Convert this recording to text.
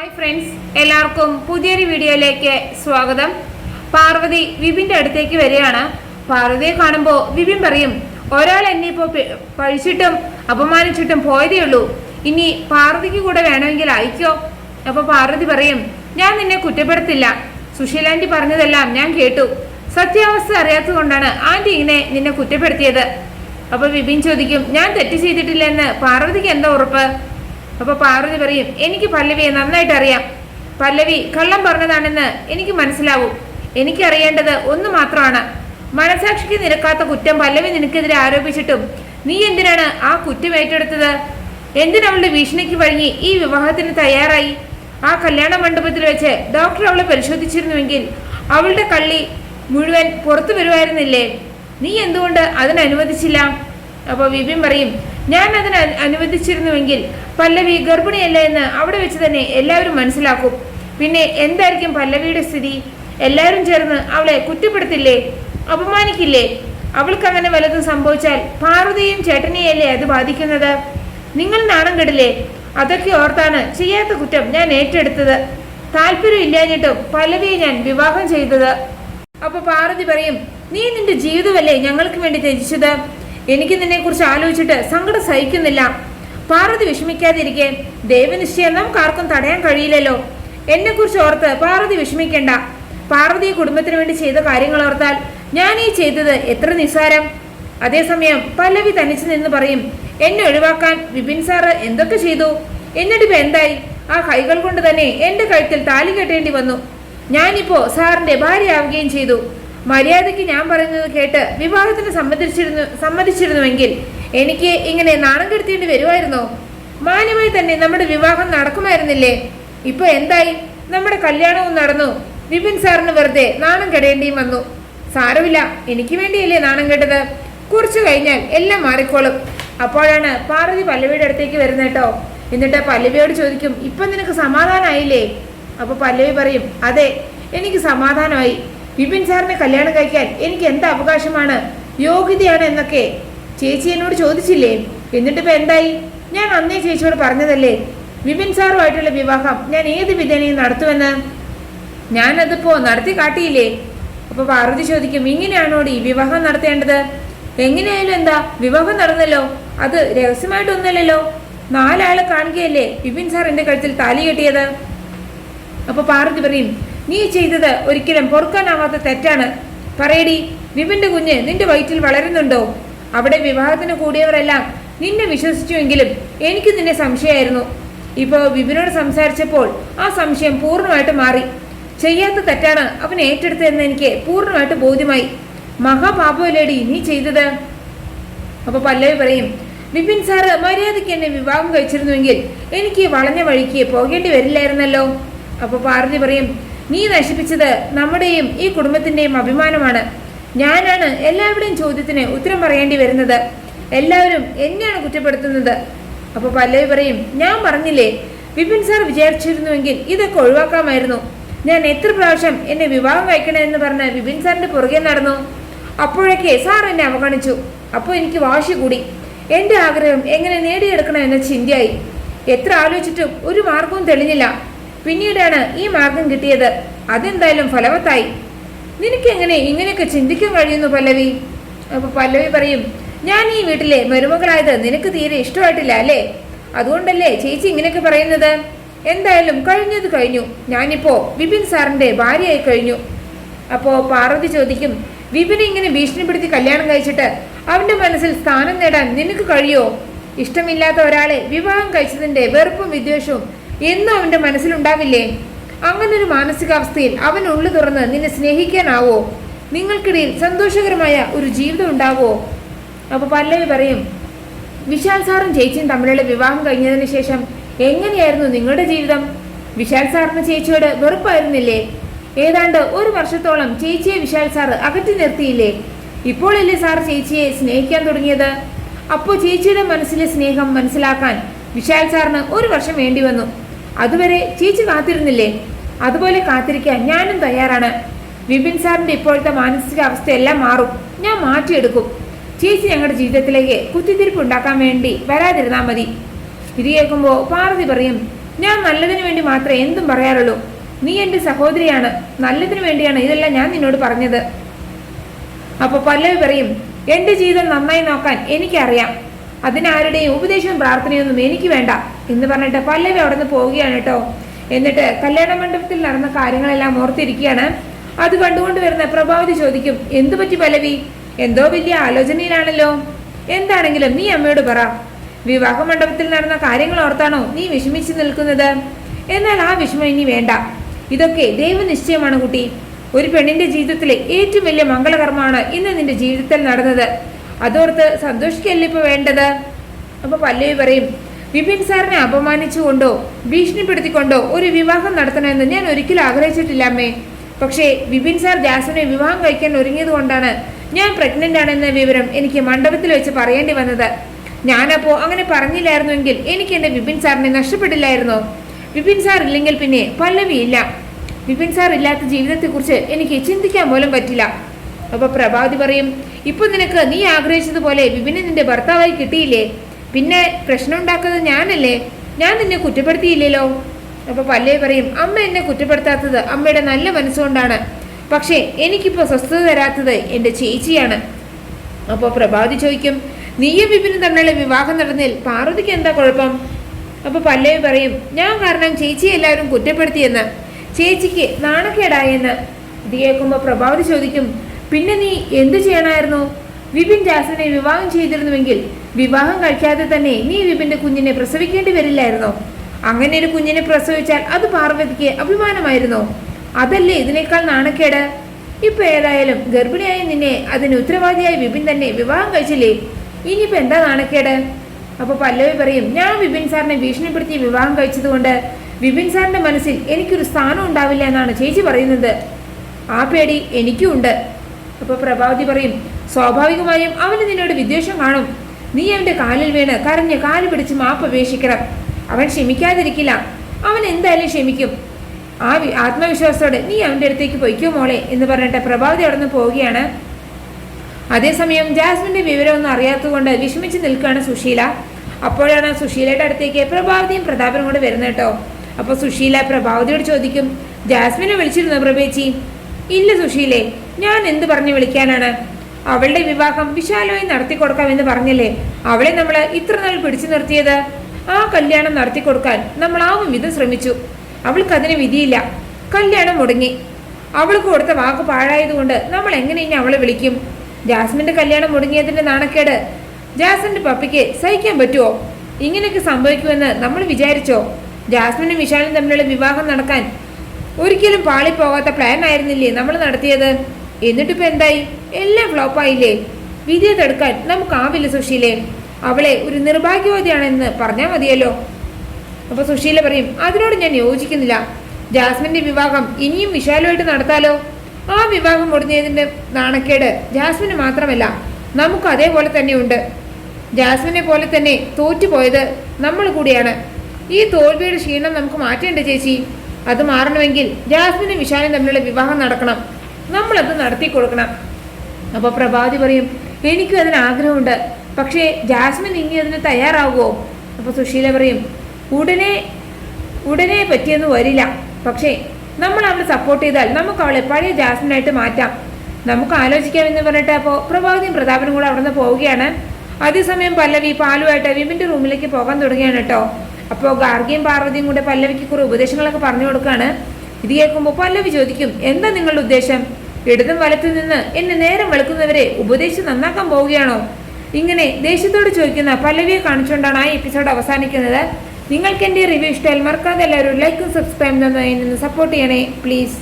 Hi friends എല്ലാവർക്കും പുതിയൊരു വീഡിയോയിലേക്ക് സ്വാഗതം. പാർവതി വിപിന്റെ അടുത്തേക്ക് വരികയാണ്. പാർവതിയെ കാണുമ്പോൾ വിപിൻ പറയും ഒരാൾ എന്നെ ഇപ്പോൾ പഴിച്ചിട്ടും അപമാനിച്ചിട്ടും പോയതേ ഉള്ളൂ. ഇനി പാർവതിക്ക് കൂടെ വേണമെങ്കിൽ അയക്കോ? അപ്പോൾ പാർവതി പറയും ഞാൻ നിന്നെ കുറ്റപ്പെടുത്തില്ല. സുശീലാന്റി പറഞ്ഞതെല്ലാം ഞാൻ കേട്ടു. സത്യാവസ്ഥ അറിയാത്തത് കൊണ്ടാണ് ആന്റി ഇങ്ങനെ നിന്നെ കുറ്റപ്പെടുത്തിയത്. അപ്പോൾ വിപിൻ ചോദിക്കും ഞാൻ തെറ്റ് ചെയ്തിട്ടില്ലെന്ന് പാർവതിക്ക് എന്താ ഉറപ്പ്? അപ്പൊ പാർവതി പറയും എനിക്ക് പല്ലവിയെ നന്നായിട്ട് അറിയാം. പല്ലവി കള്ളം പറഞ്ഞതാണെന്ന് എനിക്ക് മനസ്സിലാവും. എനിക്കറിയേണ്ടത് ഒന്ന് മാത്രമാണ്. മനസാക്ഷിക്ക് നിരക്കാത്ത കുറ്റം പല്ലവി നിനക്കെതിരെ ആരോപിച്ചിട്ടും നീ എന്തിനാണ് ആ കുറ്റം ഏറ്റെടുത്തത്? എന്തിനവളുടെ ഭീഷണിക്ക് വഴങ്ങി ഈ വിവാഹത്തിന് തയ്യാറായി? ആ കല്യാണ മണ്ഡപത്തിൽ വെച്ച് ഡോക്ടർ അവളെ പരിശോധിച്ചിരുന്നുവെങ്കിൽ അവളുടെ കള്ളി മുഴുവൻ പുറത്തു വരുമായിരുന്നില്ലേ? നീ എന്തുകൊണ്ട് അതിനനുവദിച്ചില്ല? അപ്പോൾ വിപിൻ പറയും ഞാൻ അതിന് അനു- അനുവദിച്ചിരുന്നുവെങ്കിൽ പല്ലവി ഗർഭിണിയല്ല എന്ന് അവിടെ വെച്ച് തന്നെ എല്ലാവരും മനസ്സിലാക്കും. പിന്നെ എന്തായിരിക്കും പല്ലവിയുടെ സ്ഥിതി? എല്ലാവരും ചേർന്ന് അവളെ കുറ്റപ്പെടുത്തില്ലേ? അപമാനിക്കില്ലേ? അവൾക്ക് അങ്ങനെ വല്ലതും സംഭവിച്ചാൽ പാർവതിയും ചേട്ടനെയല്ലേ അത് ബാധിക്കുന്നത്? നിങ്ങൾ നാണം കെടില്ലേ? അതൊക്കെ ഓർത്താണ് ചെയ്യാത്ത കുറ്റം ഞാൻ ഏറ്റെടുത്തത്. താല്പര്യം ഇല്ലാഞ്ഞിട്ടും പല്ലവിയെ ഞാൻ വിവാഹം ചെയ്തത്. അപ്പൊ പാർവതി പറയും നീ നിന്റെ ജീവിതമല്ലേ ഞങ്ങൾക്ക് വേണ്ടി ത്യജിച്ചത്? എനിക്ക് നിന്നെ കുറിച്ച് ആലോചിച്ചിട്ട് സങ്കടം സഹിക്കുന്നില്ല. പാർവതി വിഷമിക്കാതിരിക്കെ. ദൈവനിശ്ചയം നമുക്ക് ആർക്കും തടയാൻ കഴിയില്ലല്ലോ. എന്നെ കുറിച്ച് ഓർത്ത് പാർവതി വിഷമിക്കണ്ട. പാർവതി കുടുംബത്തിന് വേണ്ടി ചെയ്ത കാര്യങ്ങൾ ഓർത്താൽ ഞാൻ ഈ ചെയ്തത് എത്ര നിസ്സാരം. അതേസമയം പല്ലവി തനിച്ച് നിന്ന് പറയും എന്നെ ഒഴിവാക്കാൻ വിപിൻ സാറ് എന്തൊക്കെ ചെയ്തു? എന്നിട്ടിപ്പോ എന്തായി? ആ കൈകൾ കൊണ്ട് തന്നെ എന്റെ കഴുത്തിൽ താലി കെട്ടേണ്ടി വന്നു. ഞാനിപ്പോ സാറിന്റെ ഭാര്യയാവുകയും ചെയ്തു. മര്യാദയ്ക്ക് ഞാൻ പറയുന്നത് കേട്ട് വിവാഹത്തിന് സമ്മതിച്ചിരുന്നു സമ്മതിച്ചിരുന്നുവെങ്കിൽ എനിക്ക് ഇങ്ങനെ നാണം കെടുത്തേണ്ടി വരുമായിരുന്നോ? മാന്യമായി തന്നെ നമ്മുടെ വിവാഹം നടക്കുമായിരുന്നില്ലേ? ഇപ്പൊ എന്തായി? നമ്മുടെ കല്യാണവും നടന്നു. വിപിൻ സാറിന് വെറുതെ നാണം കെടേണ്ടിയും വന്നു. സാരമില്ല എനിക്ക് വേണ്ടിയല്ലേ നാണം കെട്ടത്. കുറച്ചു കഴിഞ്ഞാൽ എല്ലാം മാറിക്കോളും. അപ്പോഴാണ് പാർവതി പല്ലവിയുടെ അടുത്തേക്ക് വരുന്നത് കേട്ടോ. എന്നിട്ട് പല്ലവിയോട് ചോദിക്കും ഇപ്പൊ നിനക്ക് സമാധാനമായില്ലേ അപ്പൊ പല്ലവി പറയും അതെ എനിക്ക് സമാധാനമായി. വിപിൻ സാറിനെ കല്യാണം കഴിക്കാൻ എനിക്ക് എന്ത് അവകാശമാണ്? യോഗ്യതയാണ് എന്നൊക്കെ ചേച്ചി എന്നോട് ചോദിച്ചില്ലേ? എന്നിട്ടിപ്പോ എന്തായി? ഞാൻ അന്നേ ചേച്ചിയോട് പറഞ്ഞതല്ലേ? വിപിൻ സാറുമായിട്ടുള്ള വിവാഹം ഞാൻ ഏത് വിധേനയും നടത്തുമെന്ന്? ഞാനതിപ്പോ നടത്തി കാട്ടിയില്ലേ? അപ്പോൾ പാർവതി ചോദിക്കും ഇങ്ങനെയാണോടി വിവാഹം നടത്തേണ്ടത്? എങ്ങനെയായാലും എന്താ? വിവാഹം നടന്നല്ലോ? അത് രഹസ്യമായിട്ടൊന്നല്ലല്ലോ നാലാളെ കാണുകയല്ലേ വിപിൻ സാർ എന്റെ കഴുത്തിൽ താലി കെട്ടിയത്? അപ്പോൾ പാർവതി പറയും നീ ചെയ്തത് ഒരിക്കലും പൊറുക്കാനാവാത്ത തെറ്റാണ്. പറയടി വിപിന്റെ കുഞ്ഞ് നിന്റെ വയറ്റിൽ വളരുന്നുണ്ടോ? അവിടെ വിവാഹത്തിന് കൂടിയവരെല്ലാം നിന്നെ വിശ്വസിച്ചുവെങ്കിലും എനിക്ക് നിന്നെ സംശയമായിരുന്നു. ഇപ്പോ വിപിനോട് സംസാരിച്ചപ്പോൾ ആ സംശയം പൂർണമായിട്ട് മാറി. ചെയ്യാത്ത തെറ്റാണ് അവൻ ഏറ്റെടുത്തതെന്ന് എനിക്ക് പൂർണമായിട്ട് ബോധ്യമായി. മഹാപാപമല്ലേടി നീ ചെയ്തത്? അപ്പൊ പല്ലവി പറയും വിപിൻ സാറ് മര്യാദയ്ക്ക് എന്നെ വിവാഹം കഴിച്ചിരുന്നുവെങ്കിൽ എനിക്ക് വളഞ്ഞ വഴിക്ക് പോകേണ്ടി വരില്ലായിരുന്നല്ലോ. അപ്പൊ പാർവതി പറയും നീ നശിപ്പിച്ചത് നമ്മുടെയും ഈ കുടുംബത്തിന്റെയും അഭിമാനമാണ്. ഞാനാണ് എല്ലാവരുടെയും ചോദ്യത്തിന് ഉത്തരം പറയേണ്ടി വരുന്നത്. എല്ലാവരും എന്നെയാണ് കുറ്റപ്പെടുത്തുന്നത്. അപ്പോൾ പല്ലവി പറയും ഞാൻ പറഞ്ഞില്ലേ വിപിൻ സാർ വിചാരിച്ചിരുന്നുവെങ്കിൽ ഇതൊക്കെ ഒഴിവാക്കാമായിരുന്നു. ഞാൻ എത്ര പ്രാവശ്യം എന്നെ വിവാഹം കഴിക്കണമെന്ന് പറഞ്ഞ് വിപിൻ സാറിന്റെ പുറകെ നടന്നു. അപ്പോഴൊക്കെ സാർ എന്നെ അവഗണിച്ചു. അപ്പോൾ എനിക്ക് വാശി കൂടി. എന്റെ ആഗ്രഹം എങ്ങനെ നേടിയെടുക്കണം എന്ന ചിന്തയായി. എത്ര ആലോചിച്ചിട്ടും ഒരു മാർഗവും തെളിഞ്ഞില്ല. പിന്നീടാണ് ഈ മാർഗം കിട്ടിയത്. അതെന്തായാലും ഫലവത്തായി. നിനക്ക് എങ്ങനെ ഇങ്ങനെയൊക്കെ ചിന്തിക്കാൻ കഴിയുന്നു പല്ലവി? അപ്പൊ പല്ലവി പറയും ഞാൻ ഈ വീട്ടിലെ മരുമകളായത് നിനക്ക് തീരെ ഇഷ്ടമായിട്ടില്ല അല്ലേ? അതുകൊണ്ടല്ലേ ചേച്ചി ഇങ്ങനെയൊക്കെ പറയുന്നത്? എന്തായാലും കഴിഞ്ഞത് കഴിഞ്ഞു. ഞാനിപ്പോ വിപിൻ സാറിന്റെ ഭാര്യയായി കഴിഞ്ഞു. അപ്പോ പാർവതി ചോദിക്കും വിപിനെ ഇങ്ങനെ ഭീഷണിപ്പെടുത്തി കല്യാണം കഴിച്ചിട്ട് അവന്റെ മനസ്സിൽ സ്ഥാനം നേടാൻ നിനക്ക് കഴിയോ? ഇഷ്ടമില്ലാത്ത ഒരാളെ വിവാഹം കഴിച്ചതിന്റെ വെറുപ്പും വിദ്വേഷവും എന്നും അവന്റെ മനസ്സിലുണ്ടാവില്ലേ? അങ്ങനൊരു മാനസികാവസ്ഥയിൽ അവൻ ഉള്ളു തുറന്ന് നിന്നെ സ്നേഹിക്കാനാവോ? നിങ്ങൾക്കിടയിൽ സന്തോഷകരമായ ഒരു ജീവിതം ഉണ്ടാവോ? അപ്പോൾ പല്ലവി പറയും വിശാൽ സാറും ചേച്ചിയും തമ്മിലുള്ള വിവാഹം കഴിഞ്ഞതിന് ശേഷം എങ്ങനെയായിരുന്നു നിങ്ങളുടെ ജീവിതം? വിശാൽ സാറിന് ചേച്ചിയോട് വെറുപ്പായിരുന്നില്ലേ? ഏതാണ്ട് ഒരു വർഷത്തോളം ചേച്ചിയെ വിശാൽ സാറ് അകറ്റി നിർത്തിയില്ലേ? ഇപ്പോഴല്ലേ സാർ ചേച്ചിയെ സ്നേഹിക്കാൻ തുടങ്ങിയത്? അപ്പോൾ ചേച്ചിയുടെ മനസ്സിലെ സ്നേഹം മനസ്സിലാക്കാൻ വിശാൽ സാറിന് ഒരു വർഷം വേണ്ടി വന്നു. അതുവരെ ചേച്ചി കാത്തിരുന്നില്ലേ? അതുപോലെ കാത്തിരിക്കാൻ ഞാനും തയ്യാറാണ്. വിപിൻ സാറിന്റെ ഇപ്പോഴത്തെ മാനസികാവസ്ഥയെല്ലാം മാറും. ഞാൻ മാറ്റിയെടുക്കും. ചേച്ചി ഞങ്ങളുടെ ജീവിതത്തിലേക്ക് കുത്തിത്തിരിപ്പ് ഉണ്ടാക്കാൻ വേണ്ടി വരാതിരുന്നാൽ മതി. ഇത് കേൾക്കുമ്പോൾ പാർവതി പറയും ഞാൻ നല്ലതിനു വേണ്ടി മാത്രമേ എന്തും പറയാറുള്ളൂ. നീ എന്റെ സഹോദരിയാണ്. നല്ലതിനു വേണ്ടിയാണ് ഇതെല്ലാം ഞാൻ നിന്നോട് പറഞ്ഞത്. അപ്പോൾ പല്ലവി പറയും എന്റെ ജീവിതം നന്നായി നോക്കാൻ എനിക്കറിയാം. അതിനാരുടെയും ഉപദേശവും പ്രാർത്ഥനയൊന്നും എനിക്ക് വേണ്ട എന്ന് പറഞ്ഞിട്ട് പല്ലവി അവിടെ നിന്ന് പോവുകയാണ് കേട്ടോ. എന്നിട്ട് കല്യാണ മണ്ഡപത്തിൽ നടന്ന കാര്യങ്ങളെല്ലാം ഓർത്തിരിക്കുകയാണ്. അത് കണ്ടുകൊണ്ട് വരുന്ന പ്രഭാവതി ചോദിക്കും എന്തു പറ്റി പല്ലവി? എന്തോ വലിയ ആലോചനയിലാണല്ലോ. എന്താണെങ്കിലും നീ അമ്മയോട് പറ. വിവാഹ മണ്ഡപത്തിൽ നടന്ന കാര്യങ്ങൾ ഓർത്താണോ നീ വിഷമിച്ചു നിൽക്കുന്നത്? എന്നാൽ ആ വിഷമം ഇനി വേണ്ട. ഇതൊക്കെ ദൈവനിശ്ചയമാണ് കുട്ടി. ഒരു പെണ്ണിന്റെ ജീവിതത്തിലെ ഏറ്റവും വലിയ മംഗളകർമ്മമാണ് ഇന്ന് നിന്റെ ജീവിതത്തിൽ നടന്നത്. അതോർത്ത് സന്തോഷിക്കല്ലേ ഇപ്പൊ വേണ്ടത്? അപ്പൊ പല്ലവി പറയും വിപിൻ സാറിനെ അപമാനിച്ചുകൊണ്ടോ ഭീഷണിപ്പെടുത്തിക്കൊണ്ടോ ഒരു വിവാഹം നടത്തണമെന്ന് ഞാൻ ഒരിക്കലും ആഗ്രഹിച്ചിട്ടില്ല പക്ഷേ വിപിൻ സാർ ജാസ്മിനെ വിവാഹം കഴിക്കാൻ ഒരുങ്ങിയത് കൊണ്ടാണ് ഞാൻ പ്രഗ്നന്റ് ആണെന്ന വിവരം എനിക്ക് മണ്ഡപത്തിൽ വെച്ച് പറയേണ്ടി വന്നത്. ഞാനപ്പോ അങ്ങനെ പറഞ്ഞില്ലായിരുന്നുവെങ്കിൽ എനിക്ക് എന്റെ വിപിൻ സാറിനെ നഷ്ടപ്പെട്ടില്ലായിരുന്നോ വിപിൻ സാർ ഇല്ലെങ്കിൽ പിന്നെ പല്ലവി ഇല്ല. വിപിൻ സാർ ഇല്ലാത്ത ജീവിതത്തെക്കുറിച്ച് എനിക്ക് ചിന്തിക്കാൻ പോലും പറ്റില്ല. അപ്പൊ പ്രഭാതി പറയും ഇപ്പൊ നിനക്ക് നീ ആഗ്രഹിച്ചതുപോലെ വിപിനെ നിന്റെ ഭർത്താവായി കിട്ടിയില്ലേ? പിന്നെ പ്രശ്നം ഉണ്ടാക്കുന്നത് ഞാനല്ലേ? ഞാൻ നിന്നെ കുറ്റപ്പെടുത്തിയില്ലല്ലോ? അപ്പൊ പല്ലേ പറയും അമ്മ എന്നെ കുറ്റപ്പെടുത്താത്തത് അമ്മയുടെ നല്ല മനസ്സുകൊണ്ടാണ്. പക്ഷേ എനിക്കിപ്പോ സ്വസ്ഥത തരാത്തത് എന്റെ ചേച്ചിയാണ്. അപ്പോൾ പ്രഭാതി ചോദിക്കും നീയും വിപിനും തമ്മിലുള്ള വിവാഹം നടന്നതിൽ പാർവതിക്ക് എന്താ കുഴപ്പം? അപ്പോൾ പല്ലവി പറയും ഞാൻ കാരണം ചേച്ചിയെ എല്ലാവരും കുറ്റപ്പെടുത്തിയെന്ന്. ചേച്ചിക്ക് നാണക്കേടായെന്ന്. ഇത് കേൾക്കുമ്പോൾ പ്രഭാവതി ചോദിക്കും പിന്നെ നീ എന്തു ചെയ്യണമായിരുന്നു വിപിൻ ജാസിനെ വിവാഹം ചെയ്തിരുന്നുവെങ്കിൽ വിവാഹം കഴിക്കാതെ തന്നെ നീ വിപിന്റെ കുഞ്ഞിനെ പ്രസവിക്കേണ്ടി വരില്ലായിരുന്നോ? അങ്ങനെ ഒരു കുഞ്ഞിനെ പ്രസവിച്ചാൽ അത് പാർവതിക്ക് അഭിമാനമായിരുന്നോ? അതല്ലേ ഇതിനേക്കാൾ നാണക്കേട്? ഇപ്പൊ ഏതായാലും ഗർഭിണിയായ നിന്നെ അതിന് ഉത്തരവാദിയായ വിപിൻ തന്നെ വിവാഹം കഴിച്ചില്ലേ? ഇനിയിപ്പോ എന്താ നാണക്കേട്? അപ്പൊ പല്ലവി പറയും ഞാൻ വിപിൻ സാറിനെ ഭീഷണിപ്പെടുത്തി വിവാഹം കഴിച്ചതുകൊണ്ട് വിപിൻ സാറിന്റെ മനസ്സിൽ എനിക്കൊരു സ്ഥാനം ഉണ്ടാവില്ല എന്നാണ് ചേച്ചി പറയുന്നത്. ആ പേടി എനിക്കും ഉണ്ട്. അപ്പൊ പ്രഭാവതി പറയും സ്വാഭാവികമായും അവന് നിന്നോട് വിദ്വേഷം കാണും. നീ അവന്റെ കാലിൽ വീണ് കരഞ്ഞ് കാൽ പിടിച്ച് മാപ്പ് അപേക്ഷിക്കണം. അവൻ ക്ഷമിക്കാതിരിക്കില്ല. അവൻ എന്തായാലും ക്ഷമിക്കും. ആ ആത്മവിശ്വാസത്തോടെ നീ അവന്റെ അടുത്തേക്ക് പൊയ്ക്കോ മോളെ എന്ന് പറഞ്ഞിട്ട് പ്രഭാവതി അവിടെ നിന്ന് പോവുകയാണ്. അതേസമയം ജാസ്മിന്റെ വിവരമൊന്നും അറിയാത്തതുകൊണ്ട് വിഷമിച്ച് നിൽക്കുകയാണ് സുശീല. അപ്പോഴാണ് സുശീലയുടെ അടുത്തേക്ക് പ്രഭാവതിയും പ്രതാപനും കൂടെ വരുന്നത് കേട്ടോ. അപ്പോൾ സുശീല പ്രഭാവതിയോട് ചോദിക്കും ജാസ്മിനെ വിളിച്ചിരുന്നു പ്രഭേച്ചി? ഇല്ല സുശീലേ ഞാൻ എന്ത് പറഞ്ഞു വിളിക്കാനാണ്? അവളുടെ വിവാഹം വിശാലമായി നടത്തി കൊടുക്കാമെന്ന് പറഞ്ഞല്ലേ? അവളെ നമ്മൾ ഇത്ര നാൾ പിടിച്ചു നിർത്തിയത്? ആ കല്യാണം നടത്തി കൊടുക്കാൻ നമ്മൾ ആവും വിധം ശ്രമിച്ചു. അവൾക്ക് അതിന് വിധിയില്ല. കല്യാണം മുടങ്ങി. അവൾക്ക് കൊടുത്ത വാക്ക് പാഴായതുകൊണ്ട് നമ്മൾ എങ്ങനെ ഇനി അവളെ വിളിക്കും? ജാസ്മിന്റെ കല്യാണം മുടങ്ങിയതിന്റെ നാണക്കേട്. ജാസ്മിന്റെ പപ്പിക്ക് സഹിക്കാൻ പറ്റുമോ ഇങ്ങനെയൊക്കെ സംഭവിക്കുമെന്ന് നമ്മൾ വിചാരിച്ചോ? ജാസ്മിനും വിശാലും തമ്മിലുള്ള വിവാഹം നടക്കാൻ ഒരിക്കലും പാളിപ്പോകാത്ത പ്ലാൻ ആയിരുന്നില്ലേ നമ്മൾ നടത്തിയത്? എന്നിട്ടിപ്പോൾ എന്തായി? എല്ലാം ഫ്ലോപ്പായില്ലേ വിധിയെ തടുക്കാൻ നമുക്കാവില്ല സുശീലേ. അവളെ ഒരു നിർഭാഗ്യവതിയാണെന്ന് പറഞ്ഞാൽ മതിയല്ലോ. അപ്പോൾ സുശീല പറയും അതിനോട് ഞാൻ യോജിക്കുന്നില്ല. ജാസ്മിന്റെ വിവാഹം ഇനിയും വിശാലമായിട്ട് നടത്താലോ? ആ വിവാഹം മുടങ്ങിയതിന്റെ നാണക്കേട് ജാസ്മിന് മാത്രമല്ല നമുക്ക് അതേപോലെ തന്നെയുണ്ട്. ജാസ്മിനെ പോലെ തന്നെ തോറ്റുപോയത് നമ്മൾ കൂടിയാണ്. ഈ തോൽവിയുടെ ക്ഷീണം നമുക്ക് മാറ്റേണ്ട ചേച്ചി? അത് മാറണമെങ്കിൽ ജാസ്മിനും വിശാലും തമ്മിലുള്ള വിവാഹം നടക്കണം. നമ്മളത് നടത്തി കൊടുക്കണം. അപ്പോൾ പ്രഭാതി പറയും എനിക്കും അതിന് ആഗ്രഹമുണ്ട്. പക്ഷേ ജാസ്മിൻ ഇനി അതിന് തയ്യാറാവുമോ? അപ്പോൾ സുശീല പറയും ഉടനെ ഉടനെ പറ്റിയെന്ന് വരില്ല. പക്ഷേ നമ്മൾ അവളെ സപ്പോർട്ട് ചെയ്താൽ നമുക്ക് അവളെ പഴയ ജാസ്മിനായിട്ട് മാറ്റാം. നമുക്ക് ആലോചിക്കാം എന്ന് പറഞ്ഞിട്ട് അപ്പോൾ പ്രഭാതിയും പ്രതാപനും കൂടെ അവിടെ നിന്ന് പോവുകയാണ്. അതേസമയം പല്ലവി പാലുമായിട്ട് വിമിന്റെ റൂമിലേക്ക് പോകാൻ തുടങ്ങിയാണ് കേട്ടോ. അപ്പോൾ ഗാർഗിയും പാർവതിയും കൂടെ പല്ലവിക്ക് കുറേ ഉപദേശങ്ങളൊക്കെ പറഞ്ഞു കൊടുക്കുകയാണ് ഇത് കേൾക്കുമ്പോൾ പല്ലവി ചോദിക്കും എന്താ നിങ്ങളുടെ ഉദ്ദേശം? ഇടതും വലത്തു നിന്ന് എന്നെ നേരം വെളുക്കുന്നവരെ ഉപദേശിച്ച് നന്നാക്കാൻ പോവുകയാണോ? ഇങ്ങനെ ദേഷ്യത്തോട് ചോദിക്കുന്ന പല്ലവിയെ കാണിച്ചുകൊണ്ടാണ് ആ എപ്പിസോഡ് അവസാനിക്കുന്നത്. നിങ്ങൾക്ക് എന്റെ റിവ്യൂ ഇഷ്ടമായാൽ മറക്കാതെ എല്ലാവരും ലൈക്കും സബ്സ്ക്രൈബ് തന്നെ സപ്പോർട്ട് ചെയ്യണേ പ്ലീസ്